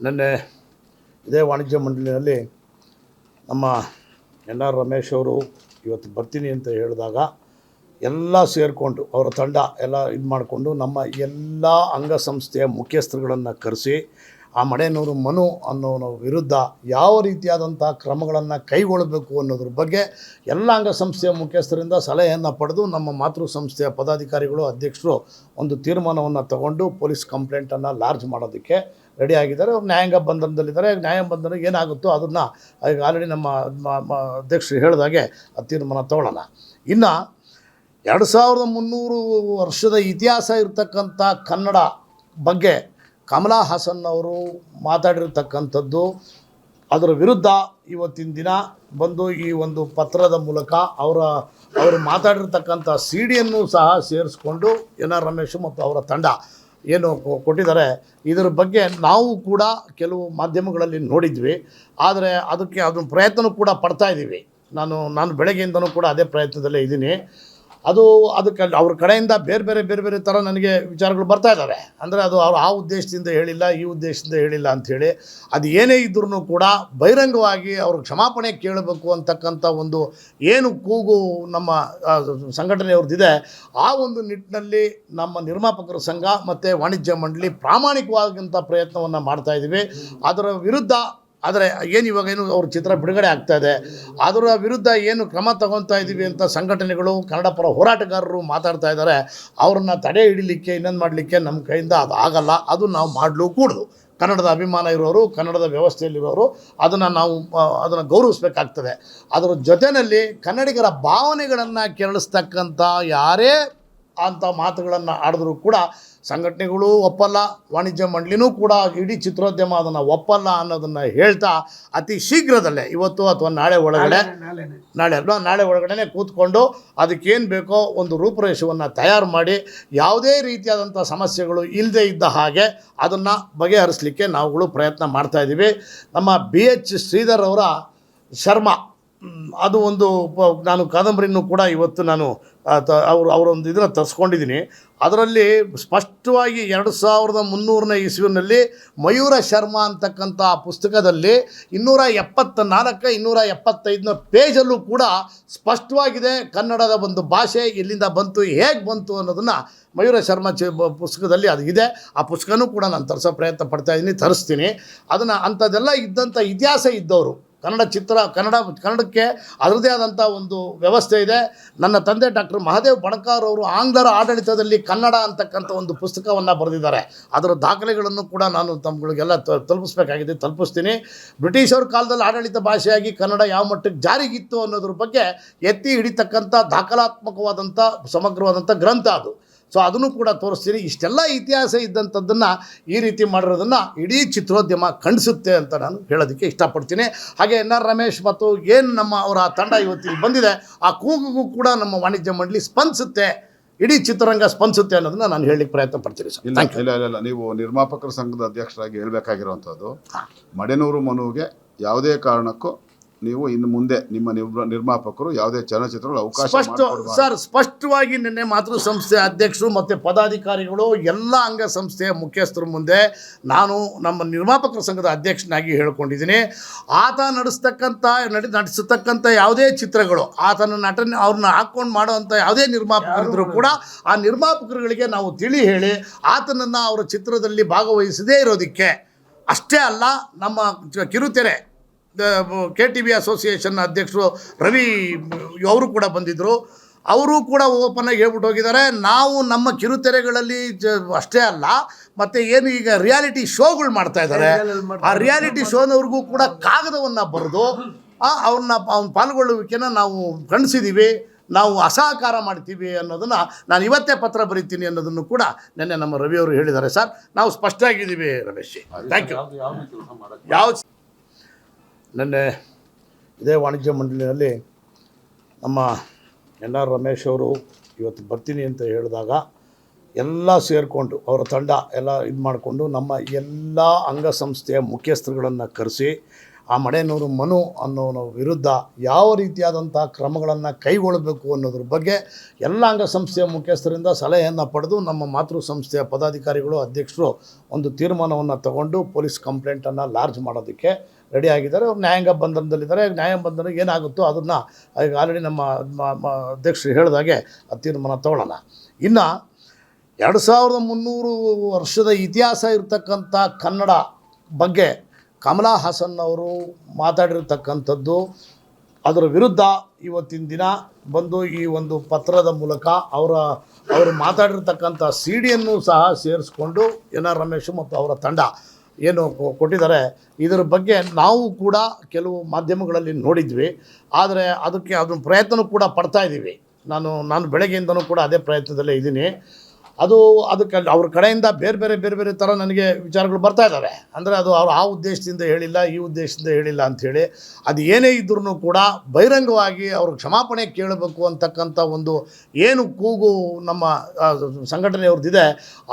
ನಿನ್ನೆ ಇದೇ ವಾಣಿಜ್ಯ ಮಂಡಳಿಯಲ್ಲಿ ನಮ್ಮ ಎನ್ ಆರ್ ರಮೇಶ್ ಅವರು ಇವತ್ತು ಬರ್ತೀನಿ ಅಂತ ಹೇಳಿದಾಗ ಎಲ್ಲ ಸೇರಿಕೊಂಡು ಅವರ ತಂಡ ಎಲ್ಲ ಇದು ಮಾಡಿಕೊಂಡು ನಮ್ಮ ಎಲ್ಲ ಅಂಗಸಂಸ್ಥೆಯ ಮುಖ್ಯಸ್ಥರುಗಳನ್ನು ಕರೆಸಿ ಆ ಮಡೆನೂರು ಮನು ಅನ್ನೋನ ವಿರುದ್ಧ ಯಾವ ರೀತಿಯಾದಂಥ ಕ್ರಮಗಳನ್ನು ಕೈಗೊಳ್ಳಬೇಕು ಅನ್ನೋದ್ರ ಬಗ್ಗೆ ಎಲ್ಲ ಅಂಗಸಂಸ್ಥೆಯ ಮುಖ್ಯಸ್ಥರಿಂದ ಸಲಹೆಯನ್ನು ಪಡೆದು ನಮ್ಮ ಮಾತೃ ಸಂಸ್ಥೆಯ ಪದಾಧಿಕಾರಿಗಳು, ಅಧ್ಯಕ್ಷರು ಒಂದು ತೀರ್ಮಾನವನ್ನು ತಗೊಂಡು ಪೊಲೀಸ್ ಕಂಪ್ಲೇಂಟನ್ನು ಲಾರ್ಜ್ ಮಾಡೋದಕ್ಕೆ ರೆಡಿ ಆಗಿದ್ದಾರೆ. ಅವ್ರು ನ್ಯಾಯಾಂಗ ಬಂಧನದಲ್ಲಿದ್ದಾರೆ. ನ್ಯಾಯಾಂಗ ಬಂಧನ ಏನಾಗುತ್ತೋ ಅದನ್ನು ಈಗ ಆಲ್ರೆಡಿ ನಮ್ಮ ಅಧ್ಯಕ್ಷರು ಹೇಳಿದಾಗೆ ತೀರ್ಮಾನ ತಗೊಳ್ಳೋಣ. ಇನ್ನು ಎರಡು ಸಾವಿರದ ಮುನ್ನೂರು ವರ್ಷದ ಇತಿಹಾಸ ಇರತಕ್ಕಂಥ ಕನ್ನಡ ಬಗ್ಗೆ ಕಮಲಾ ಹಾಸನ್ ಅವರು ಮಾತಾಡಿರ್ತಕ್ಕಂಥದ್ದು ಅದರ ವಿರುದ್ಧ ಇವತ್ತಿನ ದಿನ ಬಂದು ಈ ಒಂದು ಪತ್ರದ ಮೂಲಕ ಅವರ, ಅವರು ಮಾತಾಡಿರ್ತಕ್ಕಂಥ ಸಿ ಡಿಯನ್ನು ಸಹ ಸೇರಿಸ್ಕೊಂಡು ಎನ್ ಆರ್ ರಮೇಶ್ ಮತ್ತು ಅವರ ತಂಡ ಏನು ಕೊಟ್ಟಿದ್ದಾರೆ. ಇದರ ಬಗ್ಗೆ ನಾವು ಕೂಡ ಕೆಲವು ಮಾಧ್ಯಮಗಳಲ್ಲಿ ನೋಡಿದ್ವಿ. ಆದರೆ ಅದಕ್ಕೆ ಅದನ್ನು ಪ್ರಯತ್ನ ಕೂಡ ಪಡ್ತಾ ಇದ್ದೀವಿ ನಾನು ನಾನು ಬೆಳಗ್ಗೆಯಿಂದನೂ ಕೂಡ ಅದೇ ಪ್ರಯತ್ನದಲ್ಲೇ ಇದ್ದೀನಿ. ಅದು ಅದಕ್ಕೆ ಅವ್ರ ಕಡೆಯಿಂದ ಬೇರೆ ಬೇರೆ ಬೇರೆ ಬೇರೆ ಥರ ನನಗೆ ವಿಚಾರಗಳು ಬರ್ತಾ ಇದ್ದಾವೆ ಅಂದರೆ ಅದು ಅವ್ರು ಆ ಉದ್ದೇಶದಿಂದ ಹೇಳಿಲ್ಲ, ಈ ಉದ್ದೇಶದಿಂದ ಹೇಳಿಲ್ಲ ಅಂಥೇಳಿ ಅದು ಏನೇ ಇದ್ರೂ ಕೂಡ ಬಹಿರಂಗವಾಗಿ ಅವ್ರಿಗೆ ಕ್ಷಮಾಪಣೆ ಕೇಳಬೇಕು ಅಂತಕ್ಕಂಥ ಒಂದು ಏನು ಕೂಗು ನಮ್ಮ ಸಂಘಟನೆಯವ್ರದ್ದಿದೆ, ಆ ಒಂದು ನಿಟ್ಟಿನಲ್ಲಿ ನಮ್ಮ ನಿರ್ಮಾಪಕರ ಸಂಘ ಮತ್ತು ವಾಣಿಜ್ಯ ಮಂಡಳಿ ಪ್ರಾಮಾಣಿಕವಾದಂಥ ಪ್ರಯತ್ನವನ್ನು ಮಾಡ್ತಾ ಇದ್ದೀವಿ ಅದರ ವಿರುದ್ಧ ಆದರೆ ಏನು ಇವಾಗ ಏನು ಅವ್ರ ಚಿತ್ರ ಬಿಡುಗಡೆ ಆಗ್ತಾ ಇದೆ? ಅದರ ವಿರುದ್ಧ ಏನು ಕ್ರಮ ತಗೊತಾ ಇದ್ದೀವಿ ಅಂತ ಸಂಘಟನೆಗಳು, ಕನ್ನಡ ಪರ ಹೋರಾಟಗಾರರು ಮಾತಾಡ್ತಾ ಇದ್ದಾರೆ. ಅವ್ರನ್ನ ತಡೆ ಹಿಡಿಲಿಕ್ಕೆ, ಇನ್ನೊಂದು ಮಾಡಲಿಕ್ಕೆ ನಮ್ಮ ಕೈಯಿಂದ ಅದು ಆಗಲ್ಲ. ಅದು ನಾವು ಮಾಡಲು ಕೂಡದು ಕನ್ನಡದ ಅಭಿಮಾನ ಇರೋರು, ಕನ್ನಡದ ವ್ಯವಸ್ಥೆಯಲ್ಲಿರೋರು ಅದನ್ನು ನಾವು ಅದನ್ನು ಗೌರವಿಸಬೇಕಾಗ್ತದೆ. ಅದರ ಜೊತೆಯಲ್ಲಿ ಕನ್ನಡಿಗರ ಭಾವನೆಗಳನ್ನು ಕೆರಳಿಸ್ತಕ್ಕಂಥ ಯಾರೇ ಅಂಥ ಮಾತುಗಳನ್ನು ಆಡಿದ್ರೂ ಕೂಡ ಸಂಘಟನೆಗಳು ಒಪ್ಪಲ್ಲ ವಾಣಿಜ್ಯ ಮಂಡಳಿನೂ ಕೂಡ ಇಡೀ ಚಿತ್ರೋದ್ಯಮ ಅದನ್ನು ಒಪ್ಪಲ್ಲ ಅನ್ನೋದನ್ನು ಹೇಳ್ತಾ ಅತಿ ಶೀಘ್ರದಲ್ಲೇ ಇವತ್ತು ಅಥವಾ ನಾಳೆ ಒಳಗಡೆ ನಾಳೆ ಅಲ್ವಾ? ನಾಳೆ ಒಳಗಡೆ ಕೂತ್ಕೊಂಡು ಅದಕ್ಕೇನು ಬೇಕೋ ಒಂದು ರೂಪುರೇಷವನ್ನು ತಯಾರು ಮಾಡಿ ಯಾವುದೇ ರೀತಿಯಾದಂಥ ಸಮಸ್ಯೆಗಳು ಇಲ್ಲದೆ ಇದ್ದ ಹಾಗೆ ಅದನ್ನು ಬಗೆಹರಿಸಲಿಕ್ಕೆ ನಾವುಗಳು ಪ್ರಯತ್ನ ಮಾಡ್ತಾ ಇದ್ದೀವಿ ನಮ್ಮ ಬಿ ಎಚ್ ಶ್ರೀಧರ್ ಅವರ ಶರ್ಮ ಅದು ಒಂದು ನಾನು ಕಾದಂಬರಿನೂ ಕೂಡ ಇವತ್ತು ನಾನು ಅವರು, ಅವರೊಂದು ಇದನ್ನು ತರಿಸ್ಕೊಂಡಿದ್ದೀನಿ ಅದರಲ್ಲಿ ಸ್ಪಷ್ಟವಾಗಿ ಎರಡು ಸಾವಿರದ ಮುನ್ನೂರನೇ ಇಸ್ವಿನಲ್ಲಿ ಮಯೂರ ಶರ್ಮಾ ಅಂತಕ್ಕಂಥ ಪುಸ್ತಕದಲ್ಲಿ ಇನ್ನೂರ ಎಪ್ಪತ್ತ ನಾಲ್ಕು, ಇನ್ನೂರ ಎಪ್ಪತ್ತೈದನ ಪೇಜಲ್ಲೂ ಕೂಡ ಸ್ಪಷ್ಟವಾಗಿದೆ ಕನ್ನಡದ ಒಂದು ಭಾಷೆ ಎಲ್ಲಿಂದ ಬಂತು, ಹೇಗೆ ಬಂತು ಅನ್ನೋದನ್ನು ಮಯೂರ ಶರ್ಮಾ ಚ ಪುಸ್ತಕದಲ್ಲಿ ಅದು ಇದೆ. ಆ ಪುಸ್ತಕನೂ ಕೂಡ ನಾನು ತರಿಸೋ ಪ್ರಯತ್ನ ಪಡ್ತಾ ಇದ್ದೀನಿ ತರಿಸ್ತೀನಿ. ಅದನ್ನು ಅಂಥದ್ದೆಲ್ಲ ಇದ್ದಂಥ ಇತಿಹಾಸ ಇದ್ದವರು. ಕನ್ನಡ ಚಿತ್ರ, ಕನ್ನಡ, ಕನ್ನಡಕ್ಕೆ ಅದರದೇ ಆದಂಥ ಒಂದು ವ್ಯವಸ್ಥೆ ಇದೆ. ನನ್ನ ತಂದೆ ಡಾಕ್ಟರ್ ಮಹಾದೇವ್ ಬಣಕಾರ್ ಅವರು ಆಂಗ್ಲರ ಆಡಳಿತದಲ್ಲಿ ಕನ್ನಡ ಅಂತಕ್ಕಂಥ ಒಂದು ಪುಸ್ತಕವನ್ನು ಬರೆದಿದ್ದಾರೆ. ಅದರ ದಾಖಲೆಗಳನ್ನು ಕೂಡ ನಾನು ತಮ್ಮಗಳಿಗೆಲ್ಲ ತಲುಪಿಸ್ಬೇಕಾಗಿದೆ, ತಲುಪಿಸ್ತೀನಿ. ಬ್ರಿಟಿಷರ ಕಾಲದಲ್ಲಿ ಆಡಳಿತ ಭಾಷೆಯಾಗಿ ಕನ್ನಡ ಯಾವ ಮಟ್ಟಕ್ಕೆ ಜಾರಿಗಿತ್ತು ಅನ್ನೋದ್ರ ಬಗ್ಗೆ ಎತ್ತಿ ಹಿಡಿತಕ್ಕಂಥ ದಾಖಲಾತ್ಮಕವಾದಂಥ, ಸಮಗ್ರವಾದಂಥ ಗ್ರಂಥ ಅದು. ಸೊ ಅದನ್ನು ಕೂಡ ತೋರಿಸ್ತೀನಿ. ಇಷ್ಟೆಲ್ಲ ಇತಿಹಾಸ ಇದ್ದಂಥದ್ದನ್ನು ಈ ರೀತಿ ಮಾಡಿರೋದನ್ನು ಇಡೀ ಚಿತ್ರೋದ್ಯಮ ಖಂಡಿಸುತ್ತೆ ಅಂತ ನಾನು ಹೇಳೋದಕ್ಕೆ ಇಷ್ಟಪಡ್ತೀನಿ. ಹಾಗೆ ಎನ್ ಆರ್ ರಮೇಶ್ ಮತ್ತು ಏನು ನಮ್ಮ ಅವರ ತಂಡ ಇವತ್ತಿಗೆ ಬಂದಿದೆ ಆ ಕೂಗುಗೂ ಕೂಡ ನಮ್ಮ ವಾಣಿಜ್ಯ ಮಂಡಳಿ ಸ್ಪಂದಿಸುತ್ತೆ. ಇಡೀ ಚಿತ್ರರಂಗ ಸ್ಪಂದಿಸುತ್ತೆ ಅನ್ನೋದನ್ನ ನಾನು ಹೇಳಲಿಕ್ಕೆ ಪ್ರಯತ್ನ ಪಡ್ತೀನಿ ಸರ್. ಇಲ್ಲ ಥ್ಯಾಂಕ್ ಯು ಇಲ್ಲ ಇಲ್ಲ ಇಲ್ಲ. ನೀವು ನಿರ್ಮಾಪಕರ ಸಂಘದ ಅಧ್ಯಕ್ಷರಾಗಿ ಹೇಳಬೇಕಾಗಿರುವಂಥದ್ದು ಮಡೆನೂರು ಮನುವಿಗೆ ಯಾವುದೇ ಕಾರಣಕ್ಕೂ ನೀವು ಇನ್ನು ಮುಂದೆ ನಿಮ್ಮ ನಿರ್ಮ- ನಿರ್ಮಾಪಕರು ಯಾವುದೇ ಚಲನಚಿತ್ರಗಳು ಅವಕಾಶ ಸ್ಪಷ್ಟ ಮಾಡ್ಕೊಡ್ಬಾರ್ದು. ಸರ್ ಸ್ಪಷ್ಟವಾಗಿ ನಿನ್ನೆ ಮಾತೃ ಸಂಸ್ಥೆ ಅಧ್ಯಕ್ಷರು ಮತ್ತು ಪದಾಧಿಕಾರಿಗಳು ಎಲ್ಲ ಅಂಗ ಸಂಸ್ಥೆಯ ಮುಖ್ಯಸ್ಥರ ಮುಂದೆ ನಾನು ನಮ್ಮ ನಿರ್ಮಾಪಕರ ಸಂಘದ ಅಧ್ಯಕ್ಷನಾಗಿ ಹೇಳ್ಕೊಂಡಿದ್ದೀನಿ ಆತ ನಡೆಸ್ತಕ್ಕಂಥ ನಡೆ ನಡೆಸತಕ್ಕಂಥ ಯಾವುದೇ ಚಿತ್ರಗಳು ಆತನ ನಟನೆ ಅವ್ರನ್ನ ಹಾಕ್ಕೊಂಡು ಮಾಡುವಂಥ ಯಾವುದೇ ನಿರ್ಮಾಪಕರಿದ್ರು ಕೂಡ ಆ ನಿರ್ಮಾಪಕರುಗಳಿಗೆ ನಾವು ತಿಳಿ ಹೇಳಿ ಆತನನ್ನು ಅವರ ಚಿತ್ರದಲ್ಲಿ ಭಾಗವಹಿಸದೇ ಇರೋದಕ್ಕೆ ಅಷ್ಟೇ ಅಲ್ಲ ನಮ್ಮ ಚ- ಕಿರುತೆರೆ ಕೆ ಟಿ ಬಿ ಅಸೋಸಿಯೇಷನ್ ಅಧ್ಯಕ್ಷರು ರವಿ ಅವರು ಕೂಡ ಬಂದಿದ್ದರು ಅವರು ಕೂಡ ಓಪನ್ ಆಗಿ ಹೇಳ್ಬಿಟ್ಟು ಹೋಗಿದ್ದಾರೆ. ನಾವು ನಮ್ಮ ಕಿರುತೆರೆಗಳಲ್ಲಿ ಜ ಅಷ್ಟೇ ಅಲ್ಲ ಮತ್ತು ಏನು ಈಗ ರಿಯಾಲಿಟಿ ಶೋಗಳು ಮಾಡ್ತಾ ಇದ್ದಾರೆ. ಆ ರಿಯಾಲಿಟಿ ಶೋನವ್ರಿಗೂ ಕೂಡ ಕಾಗದವನ್ನು ಬರೆದು ಅವ್ರನ್ನ ಅವ್ನ ಪಾಲ್ಗೊಳ್ಳುವಿಕೆನ ನಾವು ಖಂಡಿಸಿದ್ದೀವಿ ನಾವು ಅಸಹಕಾರ ಮಾಡ್ತೀವಿ ಅನ್ನೋದನ್ನು ನಾನು ಇವತ್ತೇ ಪತ್ರ ಬರೀತೀನಿ ಅನ್ನೋದನ್ನು ಕೂಡ ನಿನ್ನೆ ನಮ್ಮ ರವಿಯವರು ಹೇಳಿದ್ದಾರೆ. ಸರ್ ನಾವು ಸ್ಪಷ್ಟ ಆಗಿದ್ದೀವಿ ರಮೇಶ್ ಥ್ಯಾಂಕ್ ಯು ಯಾವ ನಿನ್ನೆ ಇದೇ ವಾಣಿಜ್ಯ ಮಂಡಳಿಯಲ್ಲಿ ನಮ್ಮ ಎನ್ ಆರ್ ರಮೇಶ್ ಅವರು ಇವತ್ತು ಬರ್ತೀನಿ ಅಂತ ಹೇಳಿದಾಗ ಎಲ್ಲ ಸೇರಿಕೊಂಡು ಅವರ ತಂಡ ಎಲ್ಲ ಇದು ಮಾಡಿಕೊಂಡು ನಮ್ಮ ಎಲ್ಲ ಅಂಗಸಂಸ್ಥೆಯ ಮುಖ್ಯಸ್ಥರುಗಳನ್ನು ಕರೆಸಿ ಆ ಮಡೆನೂರು ಮನು ಅನ್ನೋನ ವಿರುದ್ಧ ಯಾವ ರೀತಿಯಾದಂಥ ಕ್ರಮಗಳನ್ನು ಕೈಗೊಳ್ಳಬೇಕು ಅನ್ನೋದ್ರ ಬಗ್ಗೆ ಎಲ್ಲ ಅಂಗಸಂಸ್ಥೆಯ ಮುಖ್ಯಸ್ಥರಿಂದ ಸಲಹೆಯನ್ನು ಪಡೆದು ನಮ್ಮ ಮಾತೃ ಸಂಸ್ಥೆಯ ಪದಾಧಿಕಾರಿಗಳು, ಅಧ್ಯಕ್ಷರು ಒಂದು ತೀರ್ಮಾನವನ್ನು ತಗೊಂಡು ಪೊಲೀಸ್ ಕಂಪ್ಲೇಂಟನ್ನು ಲಾರ್ಜ್ ಮಾಡೋದಕ್ಕೆ ರೆಡಿ ಆಗಿದ್ದಾರೆ. ಅವ್ರು ನ್ಯಾಯಾಂಗ ಬಂಧನದಲ್ಲಿದ್ದಾರೆ. ನ್ಯಾಯಾಂಗ ಬಂಧನ ಏನಾಗುತ್ತೋ ಅದನ್ನು ಈಗ ಆಲ್ರೆಡಿ ನಮ್ಮ ಅಧ್ಯಕ್ಷರು ಹೇಳಿದಾಗೆ ತೀರ್ಮಾನ ತಗೊಳ್ಳೋಣ. ಇನ್ನು ಎರಡು ಸಾವಿರದ ಮುನ್ನೂರು ವರ್ಷದ ಇತಿಹಾಸ ಇರತಕ್ಕಂಥ ಕನ್ನಡ ಬಗ್ಗೆ ಕಮಲಾ ಹಾಸನ್ ಅವರು ಮಾತಾಡಿರ್ತಕ್ಕಂಥದ್ದು ಅದರ ವಿರುದ್ಧ ಇವತ್ತಿನ ದಿನ ಬಂದು ಈ ಒಂದು ಪತ್ರದ ಮೂಲಕ ಅವರ, ಅವರು ಮಾತಾಡಿರ್ತಕ್ಕಂಥ ಸಿ ಡಿಯನ್ನು ಸಹ ಸೇರಿಸ್ಕೊಂಡು ಎನ್ ಆರ್ ರಮೇಶ್ ಮತ್ತು ಅವರ ತಂಡ ಏನು ಕೊಟ್ಟಿದ್ದಾರೆ. ಇದರ ಬಗ್ಗೆ ನಾವು ಕೂಡ ಕೆಲವು ಮಾಧ್ಯಮಗಳಲ್ಲಿ ನೋಡಿದ್ವಿ. ಆದರೆ ಅದಕ್ಕೆ ಅದನ್ನು ಪ್ರಯತ್ನ ಕೂಡ ಪಡ್ತಾ ಇದ್ದೀವಿ ನಾನು ನಾನು ಬೆಳಗ್ಗೆಯಿಂದನೂ ಕೂಡ ಅದೇ ಪ್ರಯತ್ನದಲ್ಲೇ ಇದ್ದೀನಿ. ಅದು ಅದಕ್ಕೆ ಅವ್ರ ಕಡೆಯಿಂದ ಬೇರೆ ಬೇರೆ ಬೇರೆ ಬೇರೆ ಥರ ನನಗೆ ವಿಚಾರಗಳು ಬರ್ತಾ ಇದ್ದಾವೆ. ಅಂದರೆ ಅದು ಅವ್ರು ಆ ಉದ್ದೇಶದಿಂದ ಹೇಳಿಲ್ಲ, ಈ ಉದ್ದೇಶದಿಂದ ಹೇಳಿಲ್ಲ ಅಂಥೇಳಿ ಅದು ಏನೇ ಇದ್ರೂ ಕೂಡ ಬಹಿರಂಗವಾಗಿ ಅವರು ಕ್ಷಮಾಪಣೆ ಕೇಳಬೇಕು ಅಂತಕ್ಕಂಥ ಒಂದು ಏನು ಕೂಗು ನಮ್ಮ ಸಂಘಟನೆ ಸಂಘಟನೆಯವ್ರದ್ದಿದೆ,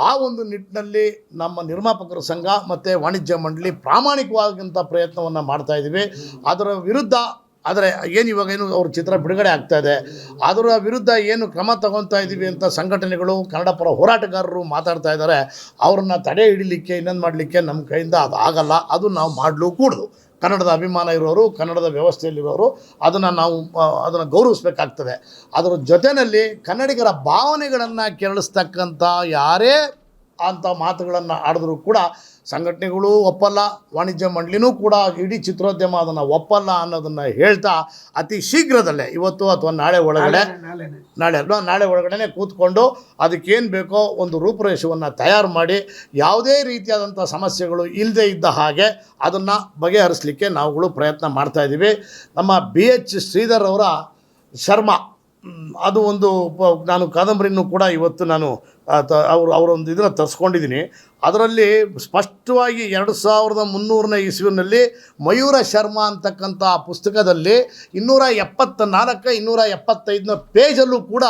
ಆ ಒಂದು ನಿಟ್ಟಿನಲ್ಲಿ ನಮ್ಮ ನಿರ್ಮಾಪಕರ ಸಂಘ ಮತ್ತು ವಾಣಿಜ್ಯ ಮಂಡಳಿ ಪ್ರಾಮಾಣಿಕವಾದಂಥ ಪ್ರಯತ್ನವನ್ನು ಮಾಡ್ತಾ ಇದ್ದೀವಿ. ಅದರ ವಿರುದ್ಧ ಆದರೆ ಏನು ಇವಾಗ ಏನು ಅವ್ರ ಚಿತ್ರ ಬಿಡುಗಡೆ ಆಗ್ತಾ ಇದೆ. ಅದರ ವಿರುದ್ಧ ಏನು ಕ್ರಮ ತಗೊತಾ ಇದ್ದೀವಿ ಅಂತ ಸಂಘಟನೆಗಳು, ಕನ್ನಡ ಪರ ಹೋರಾಟಗಾರರು ಮಾತಾಡ್ತಾ ಇದ್ದಾರೆ. ಅವ್ರನ್ನ ತಡೆ ಹಿಡಿಲಿಕ್ಕೆ, ಇನ್ನೊಂದು ಮಾಡಲಿಕ್ಕೆ ನಮ್ಮ ಕೈಯಿಂದ ಅದು ಆಗಲ್ಲ. ಅದು ನಾವು ಮಾಡಲು ಕೂಡದು ಕನ್ನಡದ ಅಭಿಮಾನ ಇರೋರು, ಕನ್ನಡದ ವ್ಯವಸ್ಥೆಯಲ್ಲಿರೋರು ಅದನ್ನು ನಾವು ಅದನ್ನು ಗೌರವಿಸಬೇಕಾಗ್ತದೆ. ಅದರ ಜೊತೆಯಲ್ಲಿ ಕನ್ನಡಿಗರ ಭಾವನೆಗಳನ್ನು ಕೆರಳಿಸ್ತಕ್ಕಂಥ ಯಾರೇ ಅಂಥ ಮಾತುಗಳನ್ನು ಆಡಿದ್ರೂ ಕೂಡ ಸಂಘಟನೆಗಳು ಒಪ್ಪಲ್ಲ ವಾಣಿಜ್ಯ ಮಂಡಳಿನೂ ಕೂಡ ಇಡೀ ಚಿತ್ರೋದ್ಯಮ ಅದನ್ನು ಒಪ್ಪಲ್ಲ ಅನ್ನೋದನ್ನು ಹೇಳ್ತಾ ಅತಿ ಶೀಘ್ರದಲ್ಲೇ ಇವತ್ತು ಅಥವಾ ನಾಳೆ ಒಳಗಡೆ ನಾಳೆ ಅಲ್ವಾ? ನಾಳೆ ಒಳಗಡೆ ಕೂತ್ಕೊಂಡು ಅದಕ್ಕೇನು ಬೇಕೋ ಒಂದು ರೂಪುರೇಷವನ್ನು ತಯಾರು ಮಾಡಿ ಯಾವುದೇ ರೀತಿಯಾದಂಥ ಸಮಸ್ಯೆಗಳು ಇಲ್ಲದೆ ಇದ್ದ ಹಾಗೆ ಅದನ್ನು ಬಗೆಹರಿಸಲಿಕ್ಕೆ ನಾವುಗಳು ಪ್ರಯತ್ನ ಮಾಡ್ತಾಯಿದ್ದೀವಿ ನಮ್ಮ ಬಿ ಎಚ್ ಶ್ರೀಧರ್ ಅವರ ಶರ್ಮ ಅದು ಒಂದು ನಾನು ಕಾದಂಬರಿನೂ ಕೂಡ ಇವತ್ತು ನಾನು ಅವರು, ಅವರೊಂದು ಇದನ್ನು ತರಿಸ್ಕೊಂಡಿದ್ದೀನಿ. ಅದರಲ್ಲಿ ಸ್ಪಷ್ಟವಾಗಿ ಎರಡು ಸಾವಿರದ ಮುನ್ನೂರನೇ ಇಸ್ವಿನಲ್ಲಿ ಮಯೂರ ಶರ್ಮಾ ಅಂತಕ್ಕಂಥ ಪುಸ್ತಕದಲ್ಲಿ ಇನ್ನೂರ ಎಪ್ಪತ್ತ ನಾಲ್ಕು, ಇನ್ನೂರ ಎಪ್ಪತ್ತೈದನ ಪೇಜಲ್ಲೂ ಕೂಡ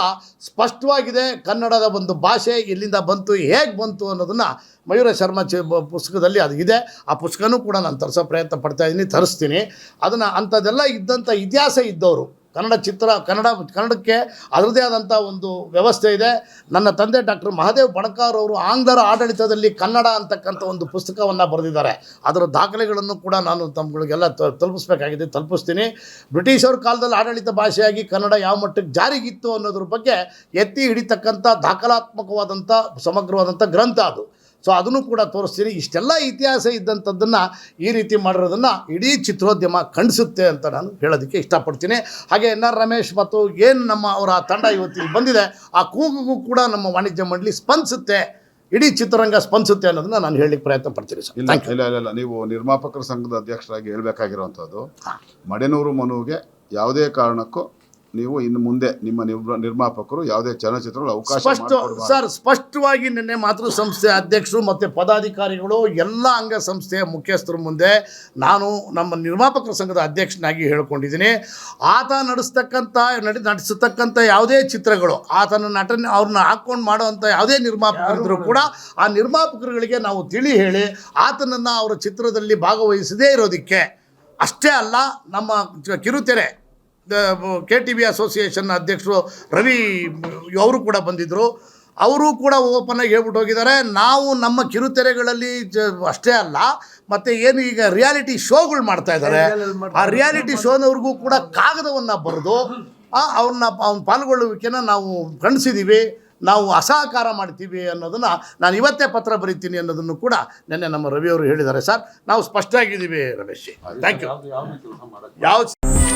ಸ್ಪಷ್ಟವಾಗಿದೆ ಕನ್ನಡದ ಒಂದು ಭಾಷೆ ಎಲ್ಲಿಂದ ಬಂತು, ಹೇಗೆ ಬಂತು ಅನ್ನೋದನ್ನು ಮಯೂರ ಶರ್ಮಾ ಚ ಪುಸ್ತಕದಲ್ಲಿ ಅದು ಇದೆ. ಆ ಪುಸ್ತಕನೂ ಕೂಡ ನಾನು ತರಿಸೋ ಪ್ರಯತ್ನ ಪಡ್ತಾ ಇದ್ದೀನಿ ತರಿಸ್ತೀನಿ. ಅದನ್ನು ಅಂಥದ್ದೆಲ್ಲ ಇದ್ದಂಥ ಇತಿಹಾಸ ಇದ್ದವರು ಕನ್ನಡ ಚಿತ್ರ, ಕನ್ನಡ, ಕನ್ನಡಕ್ಕೆ ಅದರದೇ ಆದಂಥ ಒಂದು ವ್ಯವಸ್ಥೆ ಇದೆ. ನನ್ನ ತಂದೆ ಡಾಕ್ಟರ್ ಮಹಾದೇವ್ ಬಣಕಾರ್ ಅವರು ಆಂಗ್ಲರ ಆಡಳಿತದಲ್ಲಿ ಕನ್ನಡ ಅಂತಕ್ಕಂಥ ಒಂದು ಪುಸ್ತಕವನ್ನು ಬರೆದಿದ್ದಾರೆ. ಅದರ ದಾಖಲೆಗಳನ್ನು ಕೂಡ ನಾನು ತಮ್ಮಗಳಿಗೆಲ್ಲ ತಲುಪಿಸ್ಬೇಕಾಗಿದೆ, ತಲುಪಿಸ್ತೀನಿ. ಬ್ರಿಟಿಷರ ಕಾಲದಲ್ಲಿ ಆಡಳಿತ ಭಾಷೆಯಾಗಿ ಕನ್ನಡ ಯಾವ ಮಟ್ಟಕ್ಕೆ ಜಾರಿಗಿತ್ತು ಅನ್ನೋದ್ರ ಬಗ್ಗೆ ಎತ್ತಿ ಹಿಡಿತಕ್ಕಂಥ ದಾಖಲಾತ್ಮಕವಾದಂಥ, ಸಮಗ್ರವಾದಂಥ ಗ್ರಂಥ ಅದು. ಸೊ ಅದನ್ನು ಕೂಡ ತೋರಿಸ್ತೀನಿ. ಇಷ್ಟೆಲ್ಲ ಇತಿಹಾಸ ಇದ್ದಂಥದ್ದನ್ನು ಈ ರೀತಿ ಮಾಡಿರೋದನ್ನು ಇಡೀ ಚಿತ್ರೋದ್ಯಮ ಖಂಡಿಸುತ್ತೆ ಅಂತ ನಾನು ಹೇಳೋದಕ್ಕೆ ಇಷ್ಟಪಡ್ತೀನಿ. ಹಾಗೆ ಎನ್ ಆರ್ ರಮೇಶ್ ಮತ್ತು ಏನು ನಮ್ಮ ಅವರ ತಂಡ ಇವತ್ತಿಗೆ ಬಂದಿದೆ ಆ ಕೂಗುಗೂ ಕೂಡ ನಮ್ಮ ವಾಣಿಜ್ಯ ಮಂಡಳಿ ಸ್ಪಂದಿಸುತ್ತೆ. ಇಡೀ ಚಿತ್ರರಂಗ ಸ್ಪಂದಿಸುತ್ತೆ ಅನ್ನೋದನ್ನ ನಾನು ಹೇಳಲಿಕ್ಕೆ ಪ್ರಯತ್ನ ಪಡ್ತೀನಿ ಸರ್. ಇಲ್ಲ ಇಲ್ಲ ಇಲ್ಲ ಇಲ್ಲ. ನೀವು ನಿರ್ಮಾಪಕರ ಸಂಘದ ಅಧ್ಯಕ್ಷರಾಗಿ ಹೇಳಬೇಕಾಗಿರುವಂಥದ್ದು ಮಡೆನೂರು ಮನುವಿಗೆ ಯಾವುದೇ ಕಾರಣಕ್ಕೂ ನೀವು ಇನ್ನು ಮುಂದೆ ನಿಮ್ಮ ನಿರ್ಮ- ನಿರ್ಮಾಪಕರು ಯಾವುದೇ ಚಲನಚಿತ್ರಗಳು ಅವಕಾಶ ಸ್ಪಷ್ಟ ಮಾಡ್ಕೊಡ್ಬಾರ್ದು. ಸರ್ ಸ್ಪಷ್ಟವಾಗಿ ನಿನ್ನೆ ಮಾತೃ ಸಂಸ್ಥೆ ಅಧ್ಯಕ್ಷರು ಮತ್ತು ಪದಾಧಿಕಾರಿಗಳು ಎಲ್ಲ ಅಂಗ ಸಂಸ್ಥೆಯ ಮುಖ್ಯಸ್ಥರ ಮುಂದೆ ನಾನು ನಮ್ಮ ನಿರ್ಮಾಪಕರ ಸಂಘದ ಅಧ್ಯಕ್ಷನಾಗಿ ಹೇಳ್ಕೊಂಡಿದ್ದೀನಿ ಆತ ನಡೆಸ್ತಕ್ಕಂಥ ನಡೆ ನಡೆಸತಕ್ಕಂಥ ಯಾವುದೇ ಚಿತ್ರಗಳು ಆತನ ನಟನೆ ಅವ್ರನ್ನ ಹಾಕ್ಕೊಂಡು ಮಾಡುವಂಥ ಯಾವುದೇ ನಿರ್ಮಾಪಕರಿದ್ದರೂ ಕೂಡ ಆ ನಿರ್ಮಾಪಕರುಗಳಿಗೆ ನಾವು ತಿಳಿ ಹೇಳಿ ಆತನನ್ನು ಅವರ ಚಿತ್ರದಲ್ಲಿ ಭಾಗವಹಿಸದೇ ಇರೋದಕ್ಕೆ ಅಷ್ಟೇ ಅಲ್ಲ ನಮ್ಮ ಚ- ಕಿರುತೆರೆ ಕೆ ಟಿ ಬಿ ಅಸೋಸಿಯೇಷನ್ ಅಧ್ಯಕ್ಷರು ರವಿ ಅವರು ಕೂಡ ಬಂದಿದ್ದರು ಅವರು ಕೂಡ ಓಪನ್ ಆಗಿ ಹೇಳ್ಬಿಟ್ಟು ಹೋಗಿದ್ದಾರೆ. ನಾವು ನಮ್ಮ ಕಿರುತೆರೆಗಳಲ್ಲಿ ಜ- ಅಷ್ಟೇ ಅಲ್ಲ ಮತ್ತು ಏನು ಈಗ ರಿಯಾಲಿಟಿ ಶೋಗಳು ಮಾಡ್ತಾ ಇದ್ದಾರೆ. ಆ ರಿಯಾಲಿಟಿ ಶೋನವ್ರಿಗೂ ಕೂಡ ಕಾಗದವನ್ನು ಬರೆದು ಅವ್ರನ್ನ ಅವ್ನ ಪಾಲ್ಗೊಳ್ಳುವಿಕೆನ ನಾವು ಖಂಡಿಸಿದ್ದೀವಿ ನಾವು ಅಸಹಕಾರ ಮಾಡ್ತೀವಿ ಅನ್ನೋದನ್ನು ನಾನು ಇವತ್ತೇ ಪತ್ರ ಬರೀತೀನಿ ಅನ್ನೋದನ್ನು ಕೂಡ ನಿನ್ನೆ ನಮ್ಮ ರವಿಯವರು ಹೇಳಿದ್ದಾರೆ. ಸರ್ ನಾವು ಸ್ಪಷ್ಟ ಆಗಿದ್ದೀವಿ ರಮೇಶ್ ಥ್ಯಾಂಕ್ ಯು ಯಾವ